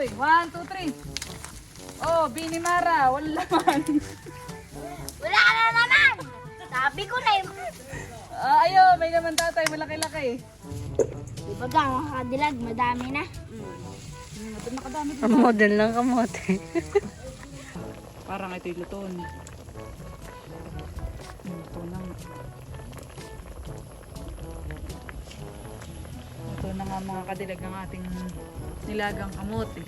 One, two, three. Oh, Bini Mara, wala laman. Wala na naman! Sabi ko na yung... Ah, ayo, may naman tatay, malaki-laki. Di ba ga, mga kadilag, madami na. Hmm, ito nakadami Ang model ng kamote. Parang ito'y luton. Hmm, Ito nga mga kadilag ng ating nilagang kamote.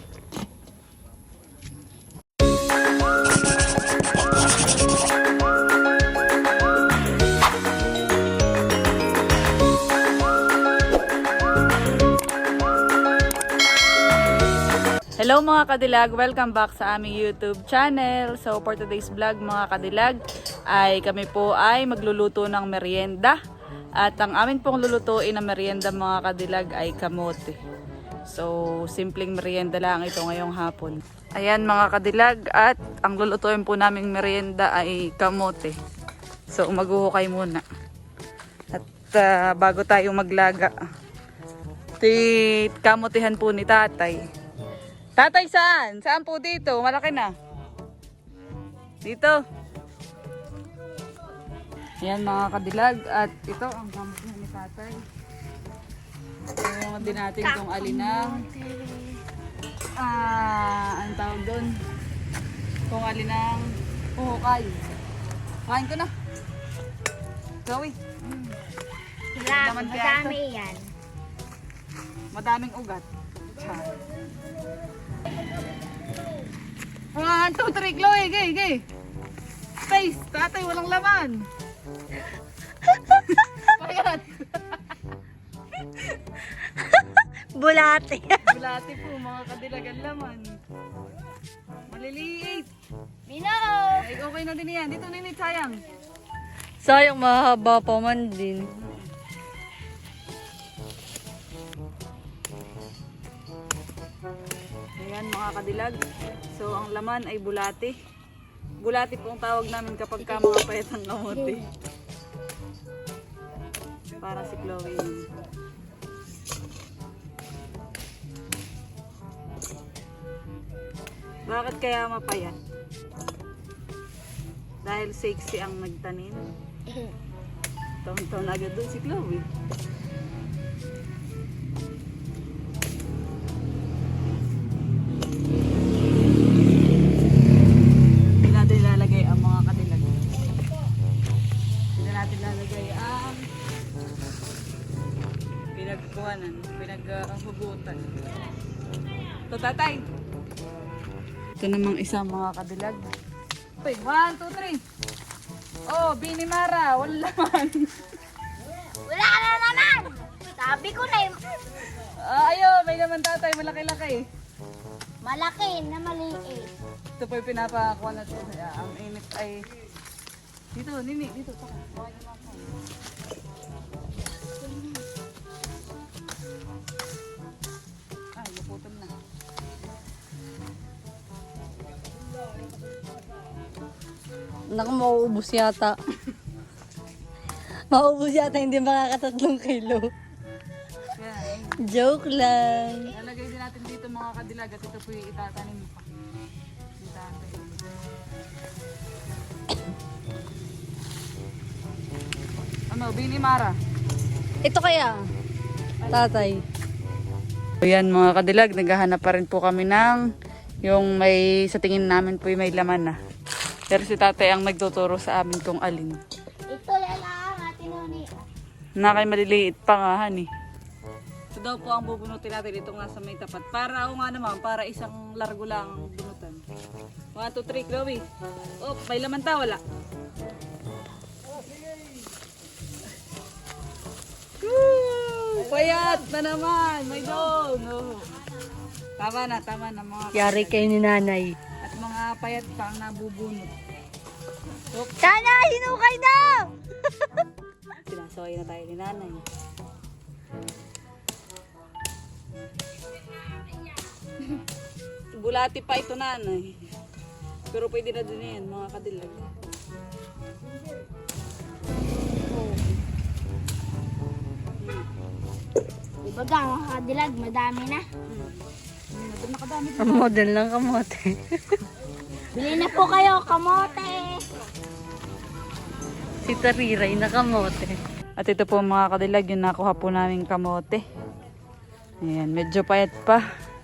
Hello mga kadilag, welcome back sa aming YouTube channel. So for today's vlog mga kadilag ay kami po ay magluluto ng merienda. At ang amin pong lulutuin na merienda mga kadilag ay kamote. So simpleng merienda lang ito ngayong hapon. Ayan mga kadilag at ang lulutuin po naming merienda ay kamote. So maghuhukay muna. At ah, bago tayo maglaga, tit kamotehan po ni tatay. Tatay saan? Saan po dito? Malaki na. Dito. Yan mga kadilag. At ito ang gamot na ni tatay. Ito din natin kung alin ang ah, anong tawag doon? Kung alin ang uhukay. Kain ko na. Gawi. Wala, madami yan. Madaming ugat. Char. One, two, three, Chloe, gay, gay. Space, tatay, walang laman. Bulate. Bulati po, mga kadilagan laman. Maliliit. Mino! Ay, okay na din yan. Dito, ninit, sayang. Sayang mahaba pa man din. Ayan, mga kadilag. So, ang laman ay bulati. Bulati po ang tawag namin kapag ka mga payat ang kamote. Para si Chloe. Bakit kaya mapayat? Dahil sexy ang nagtanim. Taon-taon agad doon si Chloe. Pinaghugutan. Ito tatay. Ito namang isang mga kadilag. Wait, one, two, three. Oh, Bini Mara, wala laman. Wala na naman! Sabi ko na yung... Ah, ayo, may naman tatay, malaki-laki. Malaki na maliit. Ito po yung pinapakuha natin. Kaya ang init ay... Dito, nini, dito. Taka. Mo ako. Naku, mauubos yata. mauubos yata, hindi makakatatlong kilo. Joke lang. lalagay din natin dito mga kadilag at ito po yung itatanim pa. Ni tatay. Ano, Bini Mara? Ito kaya, tatay. So yan mga kadilag, naghahanap pa rin po kami ng yung may sa tingin namin po yung may laman na. Pero si tatay ang nagtuturo sa amin kung alin. Ito lang ang ating uni. Na kay maliliit pa nga han eh. Ito daw po ang bubunutin natin itong nasa may tapat. Para o nga naman, para isang largo lang ang bunutan. 1, 2, 3, Chloe. Oh, may laman ta, wala. Woo! Payat na naman, may dong. Oh. Tama na, tama na mga Yari kayo ni nanay. At mga payat pa ang nabubunot. Sana, hinukay na! Sinasaway na tayo ni nanay. Bulati pa ito nanay. Pero pwede na din yan, mga kadilag. Di ba ga, mga kadilag, madami na. Hmm. Ang model ng kamote. Bili na po kayo, kamote. si Tariray na kamote. At ito po mga kadilag, yung nakuha po namin kamote. Ayan, medyo payat pa.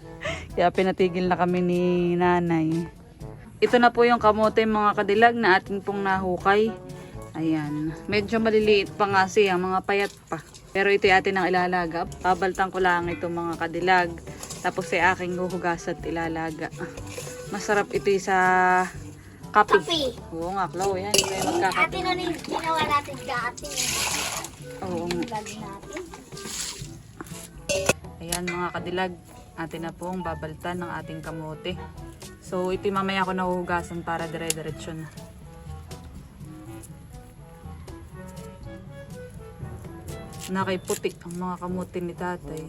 Kaya pinatigil na kami ni nanay. Ito na po yung kamote mga kadilag na ating pong nahukay. Ayan, medyo maliliit pa nga siya, mga payat pa. Pero ito yung atin ang ilalaga. Babaltan ko lang ito mga kadilag. Tapos ay aking huhugas at ilalaga. Masarap ito yung sa kape. Kape. Oo nga, Chloe. Yan, hindi kayo magkakape. Ate na rin ginawa natin dati. Oo. Lagi natin. Ayan mga kadilag, atin na pong babaltan ng ating kamote. So ito yung mamaya ko nahuhugasan para dire-diretso na. Nakay puti ang mga kamote ni tatay.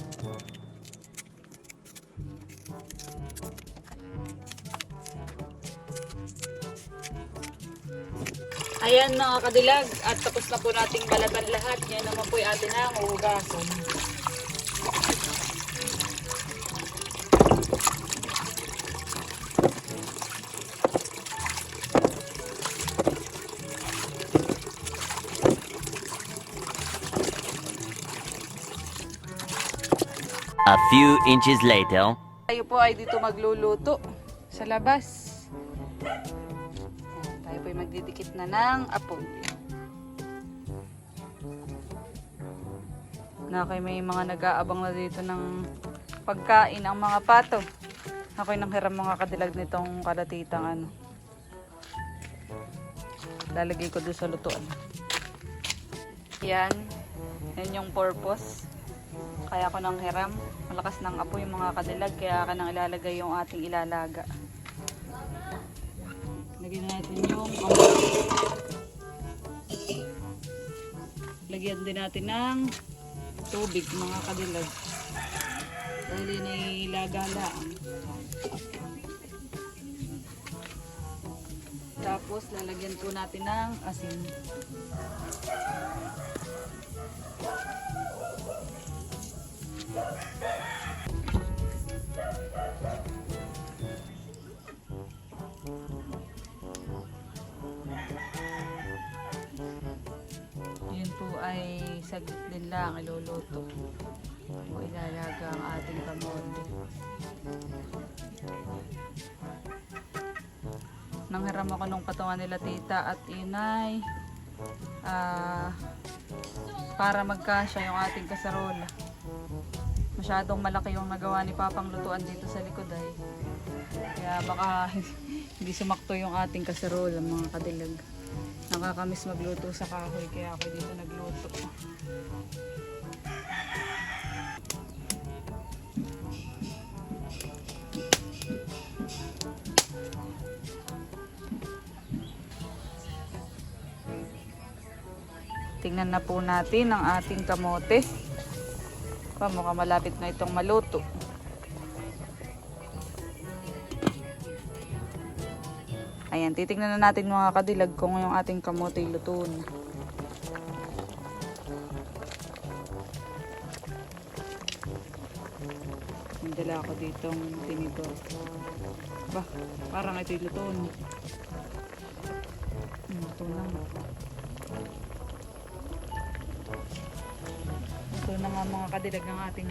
Ayan mga kadilag, at tapos na po nating balatan lahat. Yan naman po yung atin na huhugasan. A few inches later. Tayo po ay dito magluluto sa labas. Ayan, tayo po ay magdidikit na ng apoy. Na kay may mga nag-aabang na dito ng pagkain ang mga pato. Ako'y nang hiram mga kadilag nitong kalatitang ano. Lalagay ko doon sa lutuan. Yan. Yan yung purpose. Kaya ko nang hiram. Malakas ng apoy yung mga kadilag. Kaya ka nang ilalagay yung ating ilalaga. Lagyan natin yung amoy. Lagyan din natin ng tubig mga kadilag. Dahil yun ay lagalaan. Tapos lalagyan po natin ng asin. Yun po ay saglit din lang iluluto. O ilalaga ang ating kamote. Nanghiram ako nung patungan nila tita at inay. Ah, para magkasya yung ating kasarola. Masyadong malaki yung nagawa ni Papang lutuan dito sa likod ay. Kaya baka hindi sumakto yung ating kasarola mga kadilag. Nakakamiss magluto sa kahoy kaya ako dito nagluto. Tingnan na po natin ang ating kamote. Pa, mukhang malapit na itong maluto. Ayan, titingnan na natin mga kadilag kung yung ating kamote luto na. May dala ako ditong tinidor. Ba, parang ito luto na. Hmm, Ito na Ito na mga kadilag ang ating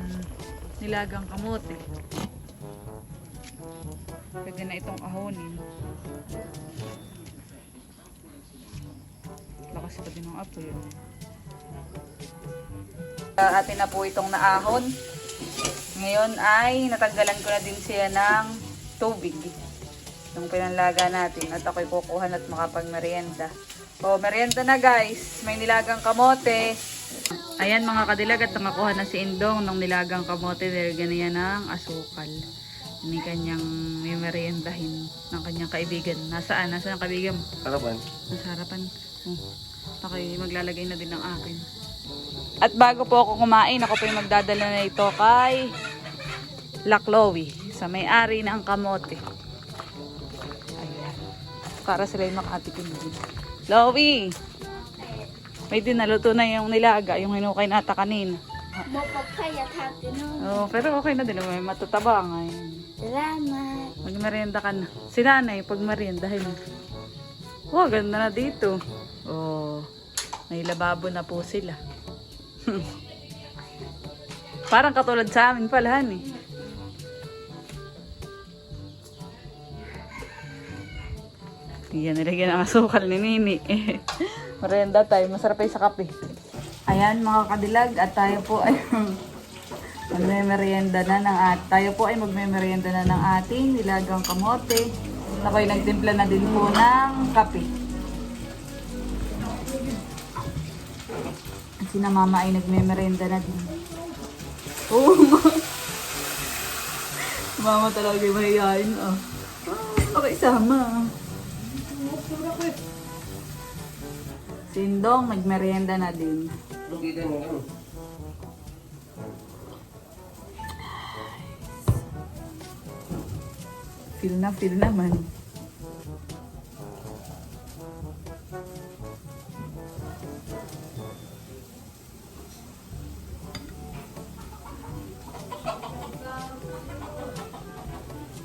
nilagang kamote. Pwede na itong ahonin. Lakas pa din ng apoy. Uh, atin na po itong naahon. Ngayon ay natanggalan ko na din siya ng tubig. Yung pinanlaga natin. At ako'y kukuhan at makapag-merienda. O, merienda na guys. May nilagang kamote. Ayan mga kadilag at nakakuha na si Indong ng nilagang kamote. Nilagyan niya ng asukal. Ini kanyang may meriendahin ng kanyang kaibigan. Nasaan? Nasaan ang kaibigan? Harapan. Nasa harapan. Oh. Ako maglalagay na din ng akin. At bago po ako kumain, ako po yung magdadala na ito kay La Chloe sa may-ari ng kamote. Ayan. Para sila yung makatikim din. Chloe! May dinaluto na yung nilaga, yung hinukay nata kanina. Mapapayat natin. Oh, pero okay na din. May matutaba ngayon. Salamat. Magmerienda ka na. Si nanay, pag meriendahin. Wow, ganda na dito. Oh, may lababo na po sila. Parang katulad sa amin pala, eh. Yan, nilagyan ng asukal ni Nini. Merienda tayo. Masarap ay sa kape. Ayan mga kadilag at tayo po ay magme-merienda na ng at tayo po ay magme-merienda na ng ating nilagang kamote. Ako'y nagtimpla na din po ng kape. Si na mama ay nagme-merienda na din. Oo. mama talaga yung mahihayin. Oh. Okay, sama. Sindong, magmerienda na din. Feel na, feel naman.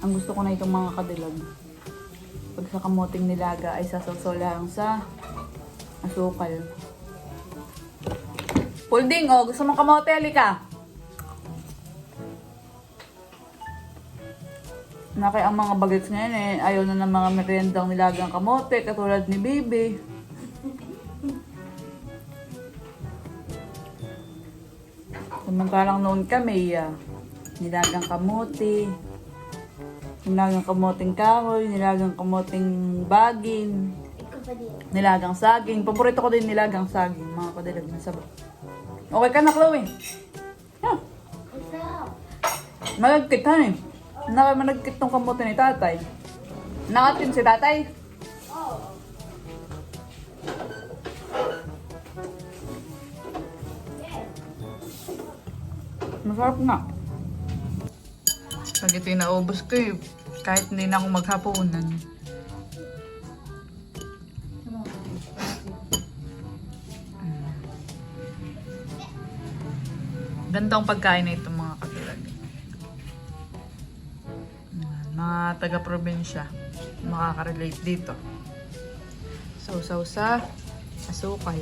Ang gusto ko na itong mga kadilag. Pag sa kamoting nilaga ay sasawsaw lang sa asukal. Pulding, oh, gusto mong kamote, halika. na kaya ang mga bagets ngayon eh, ayaw na ng mga meriendang nilagang kamote, katulad ni Bibi. Samantalang noon kami, ah, nilagang kamote, nilagang kamoting kahoy, nilagang kamoting bagin. Nilagang saging. Paborito ko din nilagang saging, mga kadilag na sabaw. Okay ka na, Chloe? Yeah. Malagkit ha eh. Naka malagkit tong kamote ni tatay. Nakatin si tatay. Masarap nga. Pag ito yung naubos ko eh, kahit hindi na ako maghapunan. Gandang pagkain na ito mga katilag. Mga taga-probinsya, makaka-relate dito. Sausaw sa asukal.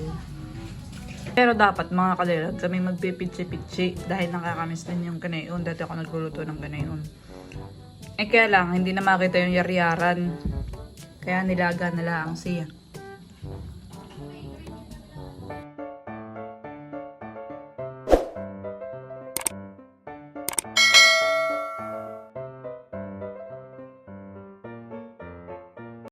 Pero dapat mga kalilag, kami magpipitsi-pitsi dahil nakakamiss din yung kanayon. Dati ako nagluluto ng kanayon. Eh kaya lang, hindi na makita yung yariyaran. Kaya nilaga na lang siya.